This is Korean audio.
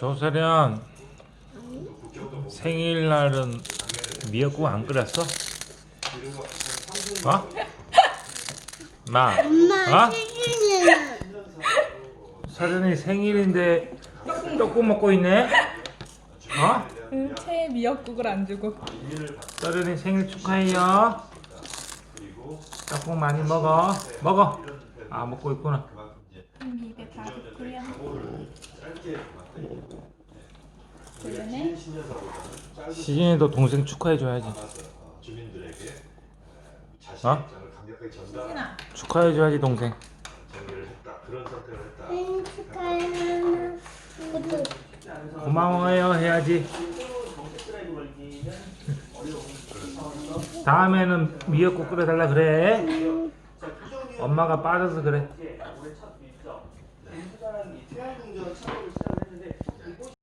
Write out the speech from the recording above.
조세련 생일날은 미역국 안 끓였어? 어? 마, 엄마 어? 생일은 서련이 생일인데 떡국 먹고 있네? 어? 응, 채 미역국을 안 주고. 서련이 생일 축하해요. 떡국 많이 먹어. 먹어. 아 먹고 있구나. 입에 바로 뿌려. 그러네. 시진이도 동생 축하해줘야지. 주민들에게 자신의 어? 입장을 강력하게 전달 신아. 축하해줘야지 동생. 정리를 했다. 그런 선택을 했다. 생일 축하해요. 구독. 고마워요 해야지. 다음에는 미역국 끓여달라 그래. 엄마가 빠져서 그래.